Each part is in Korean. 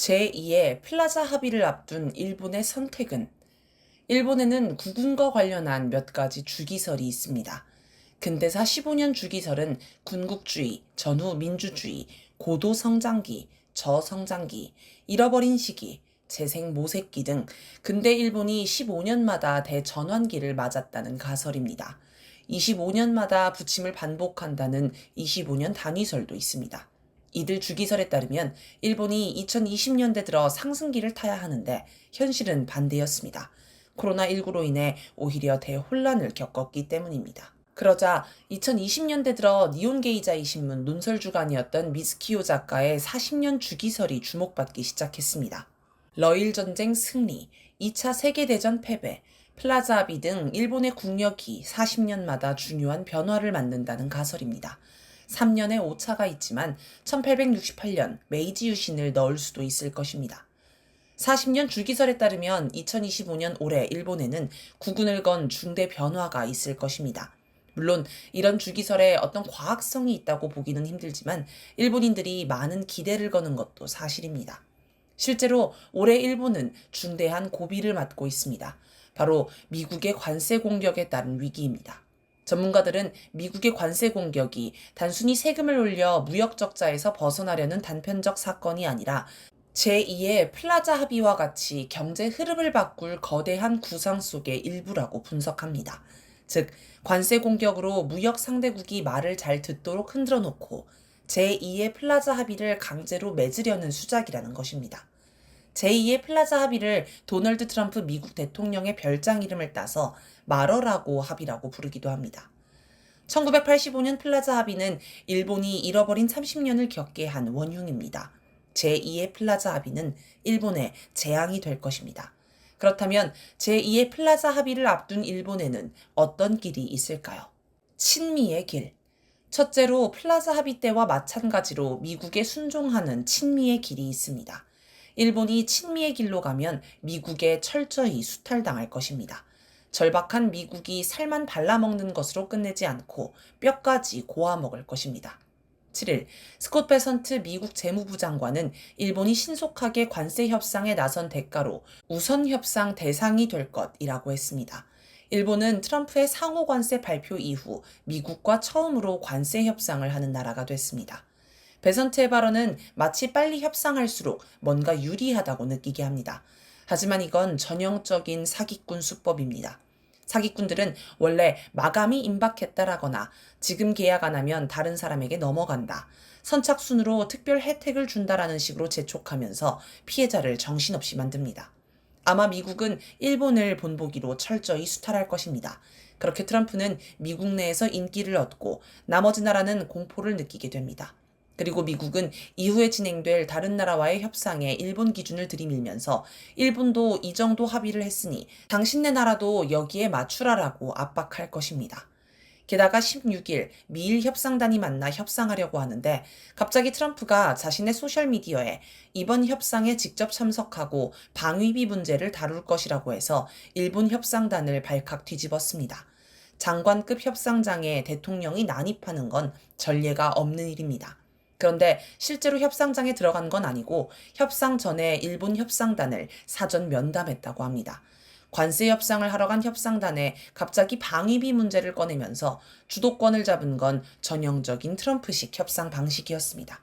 제2의 플라자 합의를 앞둔 일본의 선택은 일본에는 국군과 관련한 몇 가지 주기설이 있습니다. 근대사 15년 주기설은 군국주의, 전후 민주주의, 고도 성장기, 저성장기, 잃어버린 시기, 재생 모색기 등 근대 일본이 15년마다 대전환기를 맞았다는 가설입니다. 25년마다 부침을 반복한다는 25년 단위설도 있습니다. 이들 주기설에 따르면 일본이 2020년대 들어 상승기를 타야 하는데 현실은 반대였습니다. 코로나19로 인해 오히려 대혼란을 겪었기 때문입니다. 그러자 2020년대 들어 니온게이자이 신문 논설 주간이었던 미스키오 작가의 40년 주기설이 주목받기 시작했습니다. 러일 전쟁 승리, 2차 세계대전 패배, 플라자 합의 등 일본의 국력이 40년마다 중요한 변화를 만든다는 가설입니다. 3년의 오차가 있지만 1868년 메이지 유신을 넣을 수도 있을 것입니다. 40년 주기설에 따르면 2025년 올해 일본에는 국군을 건 중대 변화가 있을 것입니다. 물론 이런 주기설에 어떤 과학성이 있다고 보기는 힘들지만 일본인들이 많은 기대를 거는 것도 사실입니다. 실제로 올해 일본은 중대한 고비를 맞고 있습니다. 바로 미국의 관세 공격에 따른 위기입니다. 전문가들은 미국의 관세 공격이 단순히 세금을 올려 무역 적자에서 벗어나려는 단편적 사건이 아니라 제2의 플라자 합의와 같이 경제 흐름을 바꿀 거대한 구상 속의 일부라고 분석합니다. 즉, 관세 공격으로 무역 상대국이 말을 잘 듣도록 흔들어 놓고 제2의 플라자 합의를 강제로 맺으려는 수작이라는 것입니다. 제2의 플라자 합의를 도널드 트럼프 미국 대통령의 별장 이름을 따서 마러라고 합의라고 부르기도 합니다. 1985년 플라자 합의는 일본이 잃어버린 30년을 겪게 한 원흉입니다. 제2의 플라자 합의는 일본의 재앙이 될 것입니다. 그렇다면 제2의 플라자 합의를 앞둔 일본에는 어떤 길이 있을까요? 친미의 길. 첫째로 플라자 합의 때와 마찬가지로 미국에 순종하는 친미의 길이 있습니다. 일본이 친미의 길로 가면 미국에 철저히 수탈당할 것입니다. 절박한 미국이 살만 발라먹는 것으로 끝내지 않고 뼈까지 고아먹을 것입니다. 7일 스콧 베선트 미국 재무부 장관은 일본이 신속하게 관세 협상에 나선 대가로 우선 협상 대상이 될 것이라고 했습니다. 일본은 트럼프의 상호 관세 발표 이후 미국과 처음으로 관세 협상을 하는 나라가 됐습니다. 베선트의 발언은 마치 빨리 협상할수록 뭔가 유리하다고 느끼게 합니다. 하지만 이건 전형적인 사기꾼 수법입니다. 사기꾼들은 원래 마감이 임박했다라거나 지금 계약 안 하면 다른 사람에게 넘어간다. 선착순으로 특별 혜택을 준다라는 식으로 재촉하면서 피해자를 정신없이 만듭니다. 아마 미국은 일본을 본보기로 철저히 수탈할 것입니다. 그렇게 트럼프는 미국 내에서 인기를 얻고 나머지 나라는 공포를 느끼게 됩니다. 그리고 미국은 이후에 진행될 다른 나라와의 협상에 일본 기준을 들이밀면서 일본도 이 정도 합의를 했으니 당신네 나라도 여기에 맞추라라고 압박할 것입니다. 게다가 16일 미일 협상단이 만나 협상하려고 하는데 갑자기 트럼프가 자신의 소셜미디어에 이번 협상에 직접 참석하고 방위비 문제를 다룰 것이라고 해서 일본 협상단을 발칵 뒤집었습니다. 장관급 협상장에 대통령이 난입하는 건 전례가 없는 일입니다. 그런데 실제로 협상장에 들어간 건 아니고 협상 전에 일본 협상단을 사전 면담했다고 합니다. 관세 협상을 하러 간 협상단에 갑자기 방위비 문제를 꺼내면서 주도권을 잡은 건 전형적인 트럼프식 협상 방식이었습니다.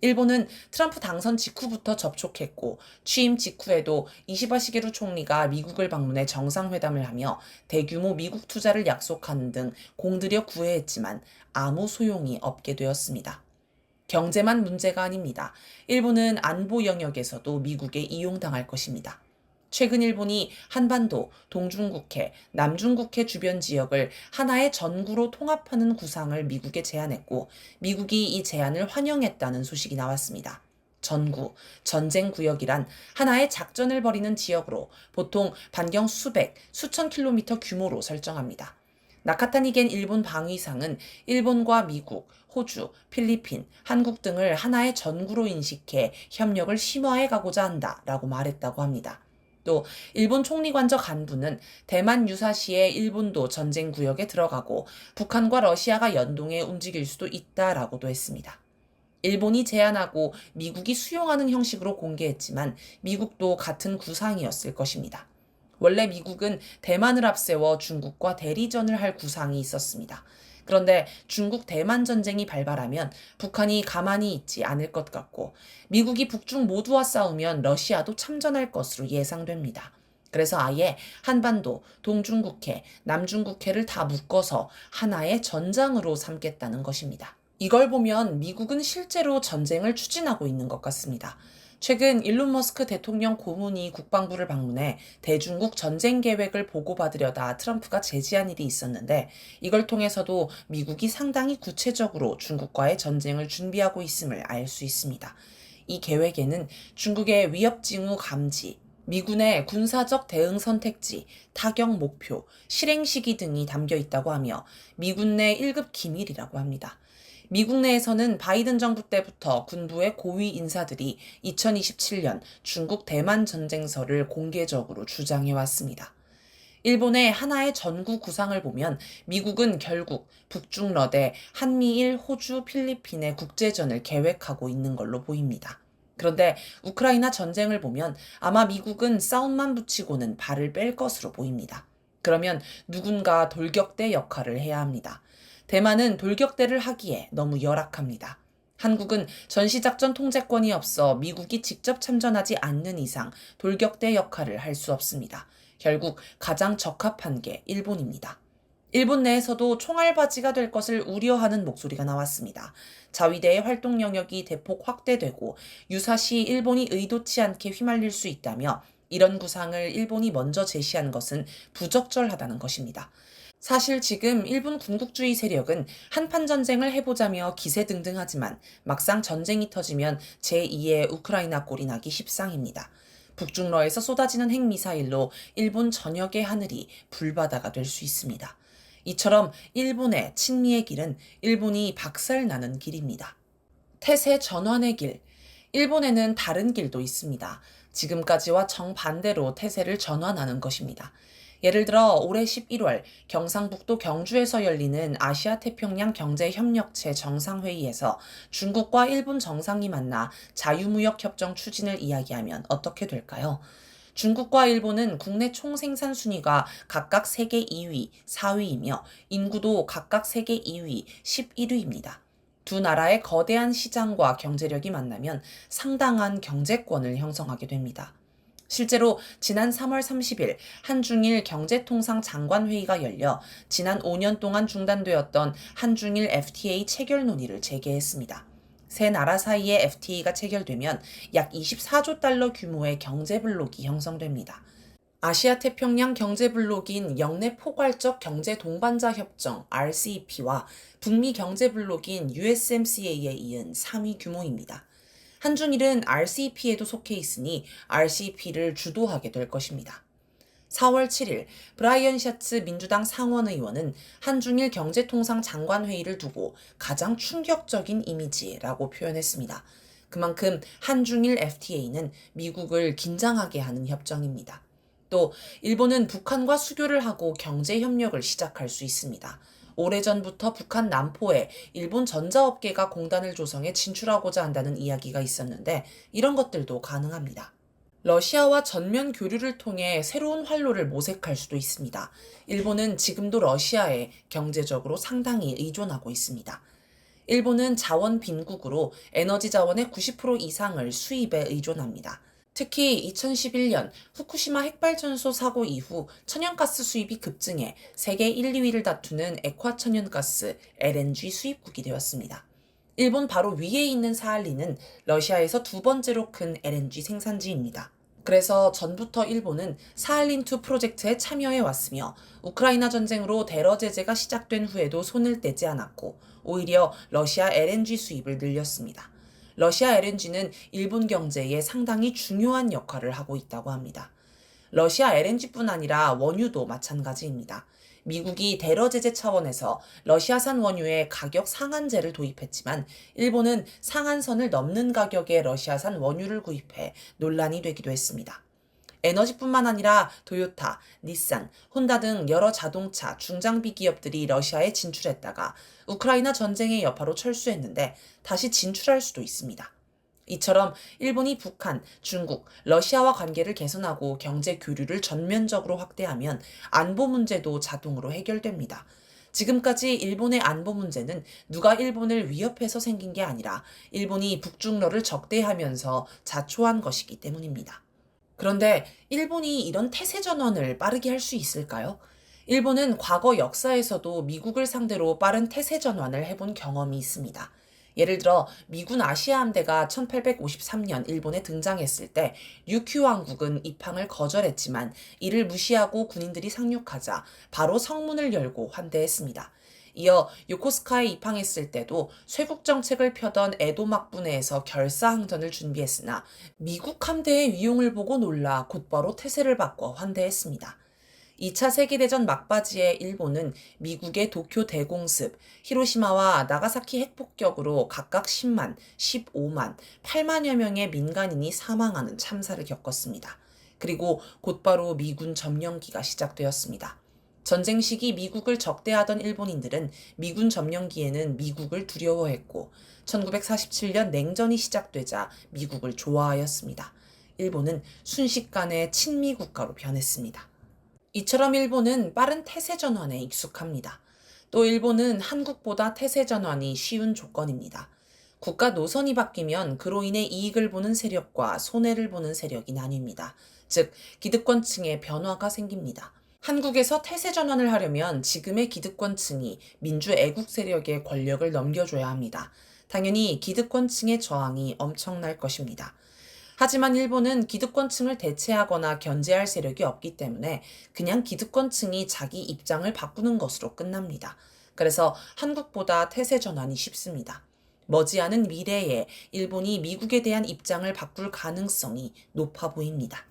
일본은 트럼프 당선 직후부터 접촉했고 취임 직후에도 이시바 시게루 총리가 미국을 방문해 정상회담을 하며 대규모 미국 투자를 약속하는 등 공들여 구애했지만 아무 소용이 없게 되었습니다. 경제만 문제가 아닙니다. 일본은 안보 영역에서도 미국에 이용당할 것입니다. 최근 일본이 한반도, 동중국해, 남중국해 주변 지역을 하나의 전구로 통합하는 구상을 미국에 제안했고 미국이 이 제안을 환영했다는 소식이 나왔습니다. 전구, 전쟁 구역이란 하나의 작전을 벌이는 지역으로 보통 반경 수백, 수천 킬로미터 규모로 설정합니다. 나카타니겐 일본 방위상은 일본과 미국, 호주, 필리핀, 한국 등을 하나의 전구로 인식해 협력을 심화해 가고자 한다 라고 말했다고 합니다. 또 일본 총리관저 간부는 대만 유사시에 일본도 전쟁 구역에 들어가고 북한과 러시아가 연동해 움직일 수도 있다라고도 했습니다. 일본이 제안하고 미국이 수용하는 형식으로 공개했지만 미국도 같은 구상이었을 것입니다. 원래 미국은 대만을 앞세워 중국과 대리전을 할 구상이 있었습니다. 그런데 중국 대만 전쟁이 발발하면 북한이 가만히 있지 않을 것 같고 미국이 북중 모두와 싸우면 러시아도 참전할 것으로 예상됩니다. 그래서 아예 한반도, 동중국해, 남중국해를 다 묶어서 하나의 전장으로 삼겠다는 것입니다. 이걸 보면 미국은 실제로 전쟁을 추진하고 있는 것 같습니다. 최근 일론 머스크 대통령 고문이 국방부를 방문해 대중국 전쟁 계획을 보고받으려다 트럼프가 제지한 일이 있었는데 이걸 통해서도 미국이 상당히 구체적으로 중국과의 전쟁을 준비하고 있음을 알 수 있습니다. 이 계획에는 중국의 위협 징후 감지, 미군의 군사적 대응 선택지, 타격 목표, 실행 시기 등이 담겨 있다고 하며 미군 내 1급 기밀이라고 합니다. 미국 내에서는 바이든 정부 때부터 군부의 고위 인사들이 2027년 중국 대만 전쟁설을 공개적으로 주장해 왔습니다. 일본의 하나의 전구 구상을 보면 미국은 결국 북중러대 한미일, 호주, 필리핀의 국제전을 계획하고 있는 걸로 보입니다. 그런데 우크라이나 전쟁을 보면 아마 미국은 싸움만 붙이고는 발을 뺄 것으로 보입니다. 그러면 누군가 돌격대 역할을 해야 합니다. 대만은 돌격대를 하기에 너무 열악합니다. 한국은 전시작전 통제권이 없어 미국이 직접 참전하지 않는 이상 돌격대 역할을 할 수 없습니다. 결국 가장 적합한 게 일본입니다. 일본 내에서도 총알바지가 될 것을 우려하는 목소리가 나왔습니다. 자위대의 활동 영역이 대폭 확대되고 유사시 일본이 의도치 않게 휘말릴 수 있다며 이런 구상을 일본이 먼저 제시한 것은 부적절하다는 것입니다. 사실 지금 일본 군국주의 세력은 한판 전쟁을 해보자며 기세등등하지만 막상 전쟁이 터지면 제2의 우크라이나 꼴이 나기 십상입니다. 북중러에서 쏟아지는 핵미사일로 일본 전역의 하늘이 불바다가 될 수 있습니다. 이처럼 일본의 친미의 길은 일본이 박살나는 길입니다. 태세 전환의 길. 일본에는 다른 길도 있습니다. 지금까지와 정반대로 태세를 전환하는 것입니다. 예를 들어 올해 11월 경상북도 경주에서 열리는 아시아 태평양 경제협력체 정상회의에서 중국과 일본 정상이 만나 자유무역 협정 추진을 이야기하면 어떻게 될까요? 중국과 일본은 국내 총생산 순위가 각각 세계 2위, 4위이며 인구도 각각 세계 2위, 11위입니다. 두 나라의 거대한 시장과 경제력이 만나면 상당한 경제권을 형성하게 됩니다. 실제로 지난 3월 30일 한중일 경제통상 장관회의가 열려 지난 5년 동안 중단되었던 한중일 FTA 체결 논의를 재개했습니다. 세 나라 사이의 FTA가 체결되면 약 24조 달러 규모의 경제 블록이 형성됩니다. 아시아 태평양 경제 블록인 영내 포괄적 경제 동반자 협정 RCEP와 북미 경제 블록인 USMCA에 이은 3위 규모입니다. 한중일은 RCEP에도 속해 있으니 RCEP를 주도하게 될 것입니다. 4월 7일 브라이언 샤츠 민주당 상원 의원은 한중일 경제통상 장관회의를 두고 가장 충격적인 이미지라고 표현했습니다. 그만큼 한중일 FTA는 미국을 긴장하게 하는 협정입니다. 또 일본은 북한과 수교를 하고 경제 협력을 시작할 수 있습니다. 오래전부터 북한 남포에 일본 전자업계가 공단을 조성해 진출하고자 한다는 이야기가 있었는데 이런 것들도 가능합니다. 러시아와 전면 교류를 통해 새로운 활로를 모색할 수도 있습니다. 일본은 지금도 러시아에 경제적으로 상당히 의존하고 있습니다. 일본은 자원 빈국으로 에너지 자원의 90% 이상을 수입에 의존합니다. 특히 2011년 후쿠시마 핵발전소 사고 이후 천연가스 수입이 급증해 세계 1, 2위를 다투는 액화 천연가스 LNG 수입국이 되었습니다. 일본 바로 위에 있는 사할리는 러시아에서 두 번째로 큰 LNG 생산지입니다. 그래서 전부터 일본은 사할린2 프로젝트에 참여해 왔으며 우크라이나 전쟁으로 대러 제재가 시작된 후에도 손을 떼지 않았고 오히려 러시아 LNG 수입을 늘렸습니다. 러시아 LNG는 일본 경제에 상당히 중요한 역할을 하고 있다고 합니다. 러시아 LNG뿐 아니라 원유도 마찬가지입니다. 미국이 대러 제재 차원에서 러시아산 원유의 가격 상한제를 도입했지만 일본은 상한선을 넘는 가격의 러시아산 원유를 구입해 논란이 되기도 했습니다. 에너지뿐만 아니라 도요타, 닛산, 혼다 등 여러 자동차, 중장비 기업들이 러시아에 진출했다가 우크라이나 전쟁의 여파로 철수했는데 다시 진출할 수도 있습니다. 이처럼 일본이 북한, 중국, 러시아와 관계를 개선하고 경제 교류를 전면적으로 확대하면 안보 문제도 자동으로 해결됩니다. 지금까지 일본의 안보 문제는 누가 일본을 위협해서 생긴 게 아니라 일본이 북중러를 적대하면서 자초한 것이기 때문입니다. 그런데 일본이 이런 태세 전환을 빠르게 할 수 있을까요? 일본은 과거 역사에서도 미국을 상대로 빠른 태세 전환을 해본 경험이 있습니다. 예를 들어 미군 아시아 함대가 1853년 일본에 등장했을 때 류큐 왕국은 입항을 거절했지만 이를 무시하고 군인들이 상륙하자 바로 성문을 열고 환대했습니다. 이어 요코스카에 입항했을 때도 쇄국 정책을 펴던 에도 막부내에서 결사항전을 준비했으나 미국 함대의 위용을 보고 놀라 곧바로 태세를 바꿔 환대했습니다. 2차 세계대전 막바지에 일본은 미국의 도쿄 대공습, 히로시마와 나가사키 핵폭격으로 각각 10만, 15만, 8만여 명의 민간인이 사망하는 참사를 겪었습니다. 그리고 곧바로 미군 점령기가 시작되었습니다. 전쟁 시기 미국을 적대하던 일본인들은 미군 점령기에는 미국을 두려워했고 1947년 냉전이 시작되자 미국을 좋아하였습니다. 일본은 순식간에 친미 국가로 변했습니다. 이처럼 일본은 빠른 태세 전환에 익숙합니다. 또 일본은 한국보다 태세 전환이 쉬운 조건입니다. 국가 노선이 바뀌면 그로 인해 이익을 보는 세력과 손해를 보는 세력이 나뉩니다. 즉, 기득권층의 변화가 생깁니다. 한국에서 태세 전환을 하려면 지금의 기득권층이 민주 애국 세력의 권력을 넘겨줘야 합니다. 당연히 기득권층의 저항이 엄청날 것입니다. 하지만 일본은 기득권층을 대체하거나 견제할 세력이 없기 때문에 그냥 기득권층이 자기 입장을 바꾸는 것으로 끝납니다. 그래서 한국보다 태세 전환이 쉽습니다. 머지않은 미래에 일본이 미국에 대한 입장을 바꿀 가능성이 높아 보입니다.